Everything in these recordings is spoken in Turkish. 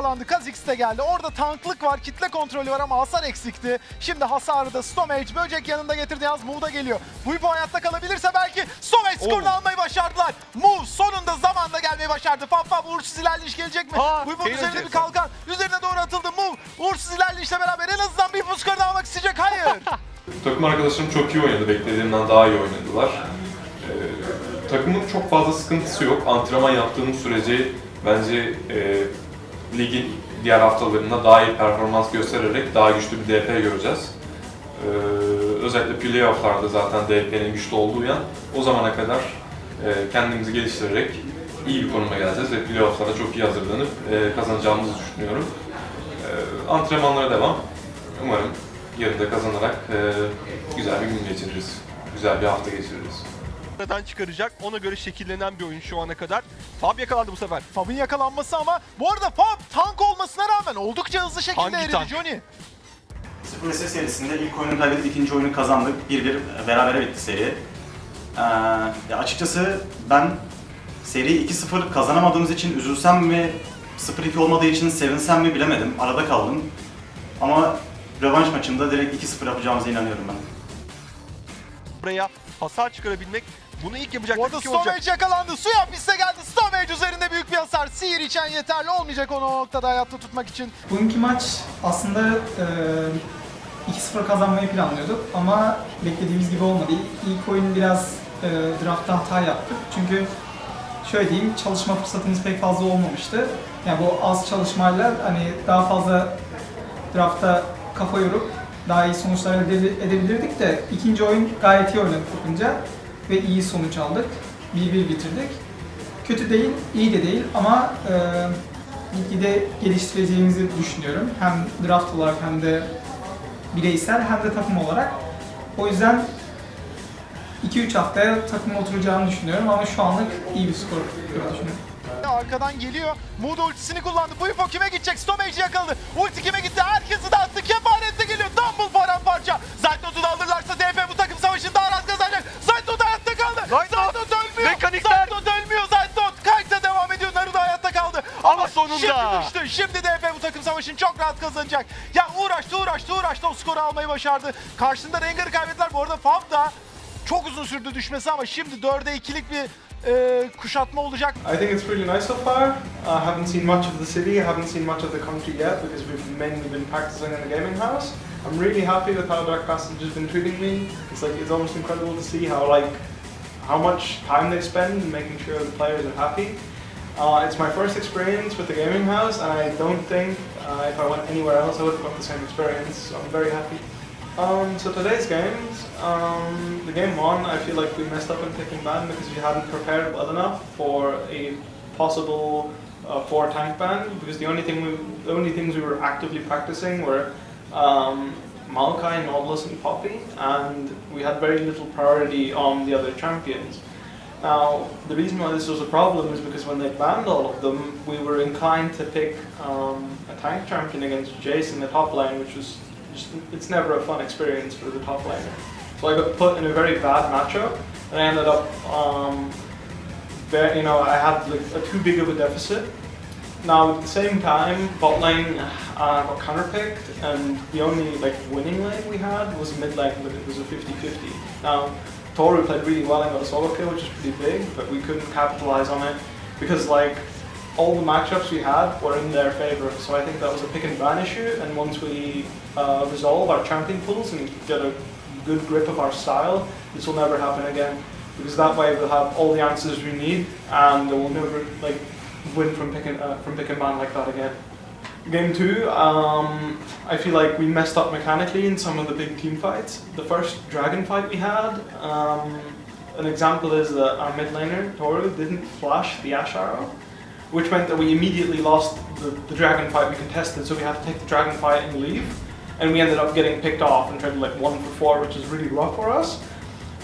Yakalandı. Kha'Zix de geldi. Orada tanklık var, kitle kontrolü var ama hasar eksikti. Şimdi hasarı da Stomage böcek yanında getirdi. Yalnız Mu da geliyor. Vipo hayatta kalabilirse belki Stomage skorunu Oh. almayı başardılar. Mu sonunda zamanda gelmeyi başardı. Fab Fab uğursuz ilerleyiş gelecek mi? Ha, Vipo'nun Taylor üzerinde bir kalkan. Üzerine doğru atıldı. Mu uğursuz ilerleyişle beraber en azından bir skorunu almak isteyecek. Hayır. Takım arkadaşlarım çok iyi oynadı. Beklediğimden daha iyi oynadılar. Ee, takımın çok fazla sıkıntısı yok. Antrenman yaptığımız sürece bence e, ligin diğer haftalarında daha iyi performans göstererek daha güçlü bir DP göreceğiz. Ee, özellikle playofflarda zaten DP'nin güçlü olduğu yan o zamana kadar e, kendimizi geliştirerek iyi bir konuma geleceğiz ve playofflara çok iyi hazırlanıp e, kazanacağımızı düşünüyorum. Ee, antrenmanlara devam. Umarım yarın da kazanarak e, güzel bir gün geçiririz. Güzel bir hafta geçiririz. Aradan çıkaracak. Ona göre şekillenen bir oyun şu ana kadar. Fab yakalandı bu sefer. Fab'ın yakalanması ama bu arada Fab tank olmasına rağmen oldukça hızlı şekilde Hangi eridi tank? Johnny. SS serisinde ilk oyunu kaybedip ikinci oyunu kazandık. 1-1 berabere bitti seri. Ee, ya açıkçası ben seri 2-0 kazanamadığımız için üzülsem mi, 0-2 olmadığı için sevinsem mi bilemedim. Arada kaldım. Ama rövanş maçında direkt 2-0 yapacağımıza inanıyorum ben. Buraya hasar çıkarabilmek. Bunu ilk yapacak Bu arada bir kim olacak? Stomage yakalandı. Suya piste geldi. Stomage üzerinde büyük bir hasar. Sihir içen yeterli olmayacak onu o noktada hayatta tutmak için. Bugünkü maç aslında e, 2-0 kazanmayı planlıyorduk ama beklediğimiz gibi olmadı. İlk oyun biraz e, draftta hata yaptık. Çünkü şöyle diyeyim çalışma fırsatımız pek fazla olmamıştı. Yani bu az çalışmayla hani daha fazla draftta kafa yorup daha iyi sonuçlar elde edebilirdik de ikinci oyun gayet iyi oynadık bakınca ve iyi sonuç aldık. 1-1 bitirdik. Kötü değil, iyi de değil ama e, gitgide geliştireceğimizi düşünüyorum. Hem draft olarak hem de bireysel hem de takım olarak. O yüzden 2-3 haftaya takıma oturacağını düşünüyorum ama şu anlık iyi bir skor düşünüyorum. Arkadan geliyor. Mood ultisini kullandı. Bu info kime gidecek? Stomage'i yakaladı. Ulti kime gitti? Herkesi dağıttı. Kefaret Ama sonunda. Şimdi düştü. Şimdi DP bu takım savaşını çok rahat kazanacak. Ya uğraştı uğraştı uğraştı o skoru almayı başardı. Karşısında Rengar'ı kaybettiler. Bu arada Fav da çok uzun sürdü düşmesi ama şimdi 4'e 2'lik bir e, kuşatma olacak. I think it's really nice so far. I haven't seen much of the city, I haven't seen much of the country yet because we've mainly been practicing in the gaming house. I'm really happy with how Dark Passage has been treating me. It's like it's almost incredible to see how like how much time they spend in making sure the players are happy. Uh, it's my first experience with the gaming house, and I don't think uh, if I went anywhere else I would have got the same experience. So I'm very happy. Um, so today's games, um, the game one, I feel like we messed up in picking ban because we hadn't prepared well enough for a possible uh, four tank ban. Because the only thing we, the only things we were actively practicing were um, Maokai, Nautilus, and Poppy, and we had very little priority on the other champions. Now, the reason why this was a problem is because when they banned all of them, we were inclined to pick um, a tank champion against Jace in the top lane, which was just, it's never a fun experience for the top laner. So I got put in a very bad matchup, and I ended up, um, very, you know, I had like a too big of a deficit. Now at the same time, bot lane uh, got counterpicked, and the only like winning lane we had was mid lane, but it was a 50-50. Now Toru played really well and got a solo kill, which is pretty big, but we couldn't capitalize on it because like all the matchups we had were in their favor. So I think that was a pick and ban issue. And once we uh, resolve our champion pools and get a good grip of our style, this will never happen again. Because that way we'll have all the answers we need, and we'll never like win from pick and uh, from pick and ban like that again. Game two, um, I feel like we messed up mechanically in some of the big team fights. The first dragon fight we had, um, an example is that our mid laner, Toru, didn't flash the Ash Arrow, which meant that we immediately lost the, the dragon fight we contested, so we had to take the dragon fight and leave. And we ended up getting picked off and traded like one for four, which is really rough for us.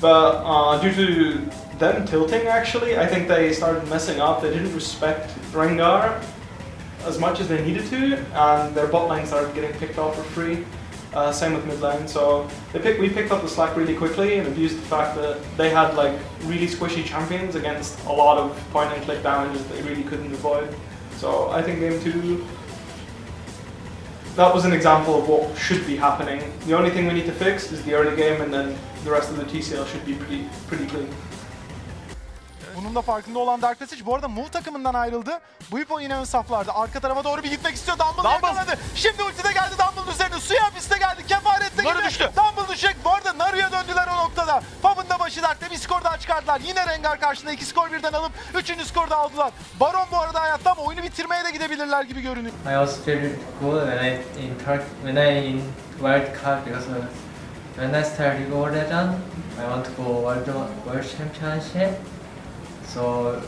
But uh, due to them tilting, actually, I think they started messing up. They didn't respect Rengar as much as they needed to, and their bot lane started getting picked off for free. Uh, same with mid lane. So pick, we picked up the slack really quickly and abused the fact that they had like really squishy champions against a lot of point and click damage that they really couldn't avoid. So I think game two. That was an example of what should be happening. The only thing we need to fix is the early game, and then the rest of the TCL should be pretty pretty clean. Bunun da farkında olan Dark Passage bu arada Move takımından ayrıldı. Bu Ipo yine ön saflarda. Arka tarafa doğru bir gitmek istiyor. Dumble Dumble. yakaladı. Şimdi ulti de geldi Dumble'ın üzerine. Suya hapiste geldi. Kefaretle Naru gibi. düştü. Dumble düşecek. Bu arada Naru'ya döndüler o noktada. Fab'ın da başı dertte. Bir skor daha çıkardılar. Yine Rengar karşısında iki skor birden alıp üçüncü skoru da aldılar. Baron bu arada hayatta ama oyunu bitirmeye de gidebilirler gibi görünüyor. I also feel good when I in Turk when I in World Cup because when I start League of Legends, I want to go World World Championship. So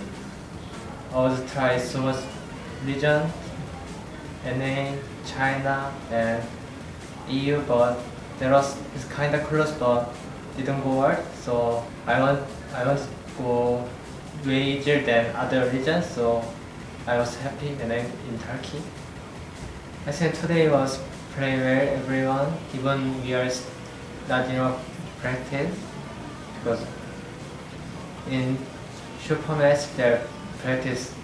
I was try so much region, NA, China, and EU, but there was it's kind of close, but didn't go world. So I want I want to go major than other regions. So I was happy and I'm in Turkey. I think today was play well everyone, even we are not enough practice because in super match there practice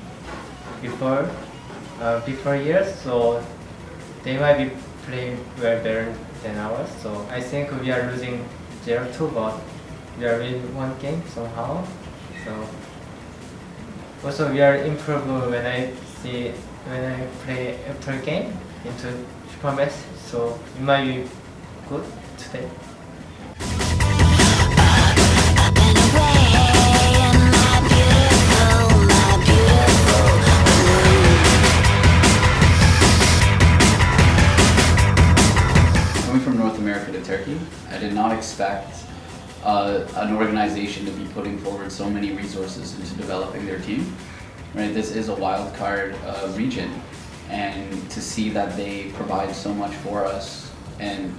before uh, before years so they might be playing well better than ours so I think we are losing 0-2 but we are winning one game somehow so also, we are improve when I see when I play after game into super match. So it might be good today. Forward so many resources into developing their team. Right, this is a wild card uh, region, and to see that they provide so much for us and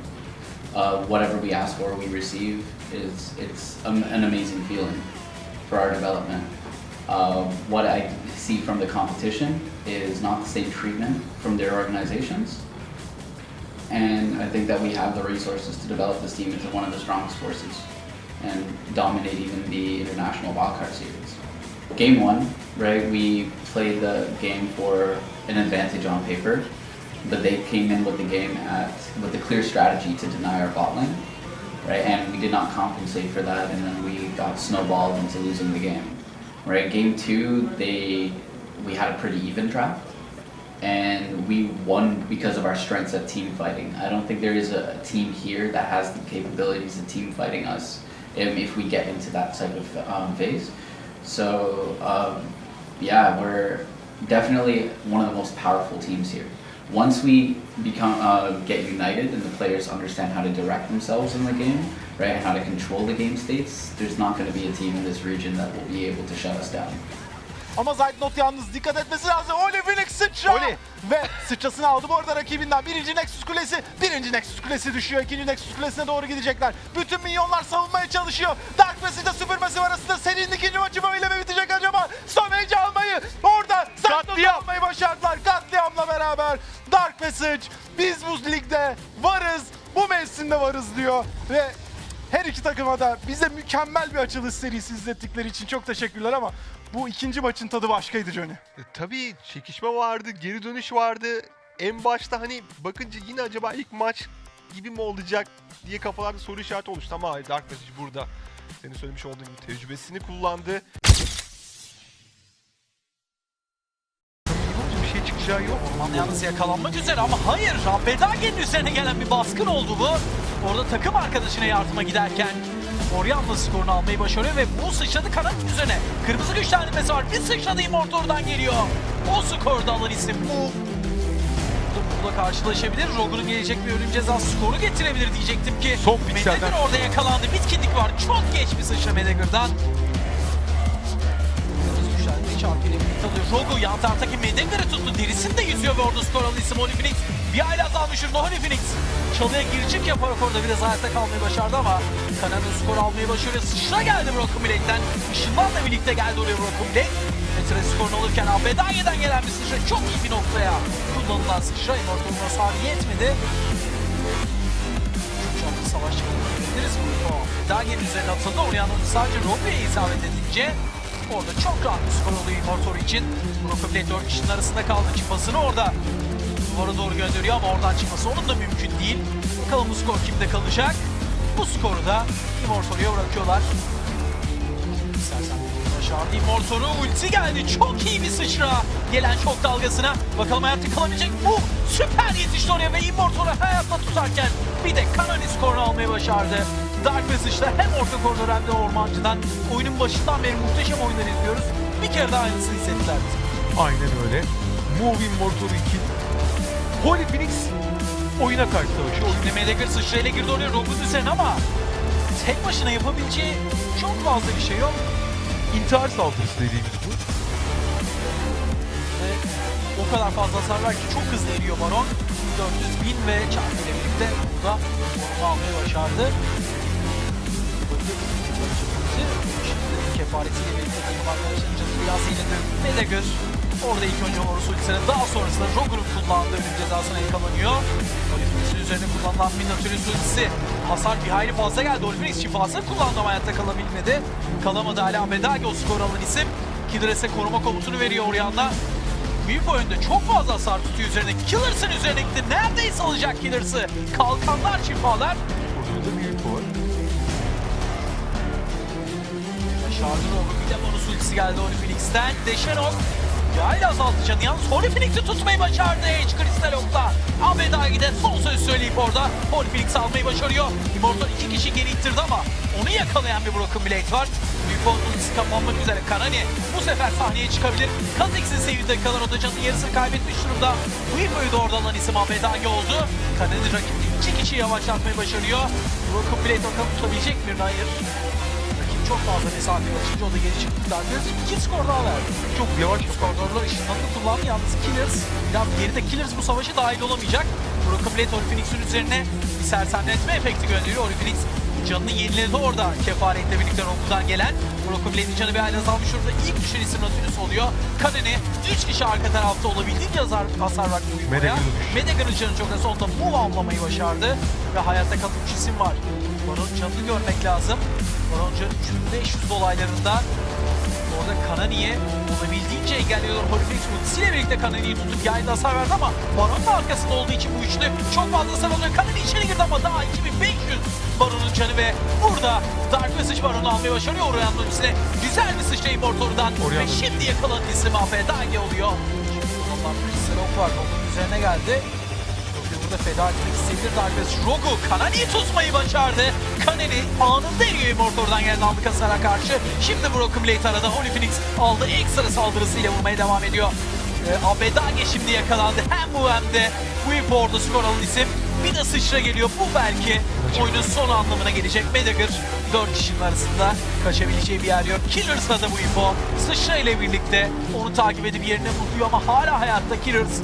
uh, whatever we ask for, we receive is it's an, an amazing feeling for our development. Uh, what I see from the competition is not the same treatment from their organizations and I think that we have the resources to develop this team into one of the strongest forces and dominate even the international wildcard series. Game one, right? We played the game for an advantage on paper, but they came in with the game at with a clear strategy to deny our bot lane, right? And we did not compensate for that, and then we got snowballed into losing the game, right? Game two, they we had a pretty even draft and we won because of our strengths at team fighting. I don't think there is a team here that has the capabilities of team fighting us um, if we get into that type of um, phase. So um, yeah, we're definitely one of the most powerful teams here. Once we become uh, get united and the players understand how to direct themselves in the game, right, and how to control the game states, there's not going to be a team in this region that will be able to shut us down. Ama Zeitnot yalnız dikkat etmesi lazım. Phoenix sıçra. Oli. Ve sıçrasını aldı bu arada rakibinden. Birinci Nexus Kulesi, birinci Nexus Kulesi düşüyor. İkinci Nexus Kulesi'ne doğru gidecekler. Bütün minyonlar savunmaya çalışıyor. Dark Passage'de süpürmesi var arasında. Serinin ikinci maçı böyle mi bitecek acaba? Stomage almayı orada Katliam. almayı başardılar. Katliamla beraber Dark Passage biz bu ligde varız. Bu mevsimde varız diyor. Ve iki takıma da bize mükemmel bir açılış serisi izlettikleri için çok teşekkürler ama bu ikinci maçın tadı başkaydı Johnny. E, tabii çekişme vardı, geri dönüş vardı. En başta hani bakınca yine acaba ilk maç gibi mi olacak diye kafalarda soru işareti oluştu ama hayır Dark Passage burada. Senin söylemiş olduğun gibi tecrübesini kullandı. Bir şey çıkacağı yok. Orman yalnız yakalanmak üzere ama hayır. Bedage'nin üzerine gelen bir baskın oldu bu. Orada takım arkadaşına yardıma giderken Orianna skorunu almayı başarıyor ve bu sıçradı kanat üzerine. Kırmızı güçlendirmesi var. Bir sıçradı Immortal oradan geliyor. O skorda alan isim bu. Burada karşılaşabilir. Rogue'un gelecek bir ölüm cezası skoru getirebilir diyecektim ki. Son pikselden. Orada yakalandı. Bitkinlik var. Çok geç bir sıçra Medagger'dan. Kırmızı güçlendirme çarpıyla alıyor. Rogu yan taraftaki Medagger'ı tuttu. Derisini de yüzüyor ve orada skor alan isim Holy Bir hayli azalmışır Holy Phoenix. Çalıya girişik yaparak orada biraz hayatta kalmayı başardı ama Kanada skor almayı başarıyor. Sıçra geldi Broken Blade'den. Işınlanla birlikte geldi oraya Broken Blade. Metre skorunu alırken Abedaye'den gelen bir sıçra çok iyi bir noktaya kullanılan sıçra. Immortal'ın hasarı yetmedi. Şu anda savaş çıkartabiliriz. Dagen'in üzerine atıldı. Orianna'nın sadece Rogue'ye isabet edince Orada çok rahat bir skor oluyor Immortor için. Brokoplay 4 kişinin arasında kaldı. Çıpasını orada duvara doğru gönderiyor ama oradan çıkması onun da mümkün değil. Bakalım bu skor kimde kalacak? Bu skoru da Immortor'a bırakıyorlar. İstersen başardı Immortor'u. Ulti geldi. Çok iyi bir sıçra. Gelen şok dalgasına. Bakalım hayatta kalabilecek bu. Süper yetişti oraya ve Immortor'u hayatta tutarken bir de Kanani skorunu almayı başardı. Dark Passage'da hem orta koridor hem de ormancıdan oyunun başından beri muhteşem oyunlar izliyoruz. Bir kere daha aynısını hissettiler. Aynen öyle. Move Immortal 2. Holy Phoenix oyuna karşı savaşıyor. Oyun Medekar sıçrayla girdi oraya Rogue'un üzerine ama tek başına yapabileceği çok fazla bir şey yok. intihar saldırısı dediğimiz bu. Ve o kadar fazla hasar var ki çok hızlı eriyor Baron. 400 bin ve çarpı ile birlikte burada onu almayı başardı. Şimdi kefaretiyle birlikte takım arkadaşlarının canı biraz yenildi. Medegır orada ilk önce Horus ultisine daha sonrasında Roger'ın kullandığı ölüm cezasına yakalanıyor. Olympics'in üzerine kullanılan Minotaurus ultisi hasar bir hayli fazla geldi. Olympics şifasını kullandı ama hayatta kalabilmedi. Kalamadı hala Medagi o skor alan isim. Kidres'e koruma komutunu veriyor Orianna. Büyük oyunda çok fazla hasar tutuyor üzerine. Killers'ın üzerine gitti. Neredeyse alacak Killers'ı. Kalkanlar, şifalar. Burada da bir info var. Şardın oldu. Bir de bonus ultisi geldi Phoenix'ten. Deşenok yayla azalttı canı. Yalnız Holy Phoenix'i tutmayı başardı Edge Crystal Ok'la. Ahmet de son söz söyleyip orada Holy Phoenix almayı başarıyor. Immortal iki kişi geri ittirdi ama onu yakalayan bir Broken Blade var. Büyük ultisi üzere. Kanani bu sefer sahneye çıkabilir. Kha'Zix'in sevdiği dakikalar o da canın yarısını kaybetmiş durumda. Bu infoyu da orada alan isim Ahmet oldu. Kanani rakibi iki kişi yavaşlatmayı başarıyor. Broken Blade bakalım tutabilecek mi? Hayır. Çok fazla mesafe açınca o da geri çıktılardı. İki skor daha verdi. Çok yavaş skorlarla ışınlanma kullandı. Yalnız Killers, biraz geride Killers bu savaşa dahil olamayacak. Ori Phoenix'in üzerine bir sersemletme efekti gönderiyor. Ori Phoenix canını yeniledi orada kefaretle birlikte Roku'dan gelen. Blade'in canı bir hal azalmış orada. İlk düşen isim Nautilus oluyor. Kaneni 3 kişi arka tarafta olabildiğince hasar, hasar uyumaya. Düştü. Medagır'ın canı çok az onda move avlamayı başardı. Ve hayatta kalan 3 isim var. Baron canını görmek lazım. Baron canı 3500 dolaylarında Orada Kanani'ye olabildiğince engelliyorlar. Horifix ultisiyle birlikte Kanani'yi tutup yayında hasar verdi ama Baron da arkasında olduğu için bu üçlü çok fazla hasar alıyor. Kanani içeri girdi ama daha 2500 Baron'un canı ve burada Dark Passage Baron'u almayı başarıyor Orianna ultisine. Güzel bir sıçrayı Mortor'dan ve şimdi yakalanan isim AFDG oluyor. Onlar bir var. Onun üzerine geldi. Burada feda etmek isteyebilir Dark Passage. Rogu Kanani'yi tutmayı başardı. Kanani anında eriyor Immortor'dan gelen aldık hasara karşı. Şimdi Broken Blade arada. Holy Phoenix aldı. Ekstra saldırısıyla vurmaya devam ediyor. Ee, Abedage şimdi yakalandı. Hem bu hem de orada skor alan isim. Bir de sıçra geliyor. Bu belki oyunun son anlamına gelecek. Medagır 4 kişinin arasında kaçabileceği bir yer yok. Killers'la da bu info. Sıçra ile birlikte onu takip edip yerine vuruyor ama hala hayatta Killers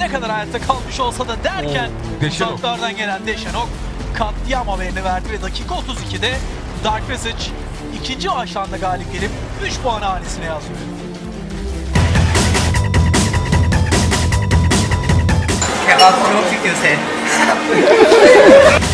ne kadar hayatta kalmış olsa da derken Oo, uzaklardan gelen Deşenok katliam haberini verdi ve dakika 32'de Dark Passage ikinci aşağında galip gelip 3 puan hanesine yazıyor. Kebap çok yüküse.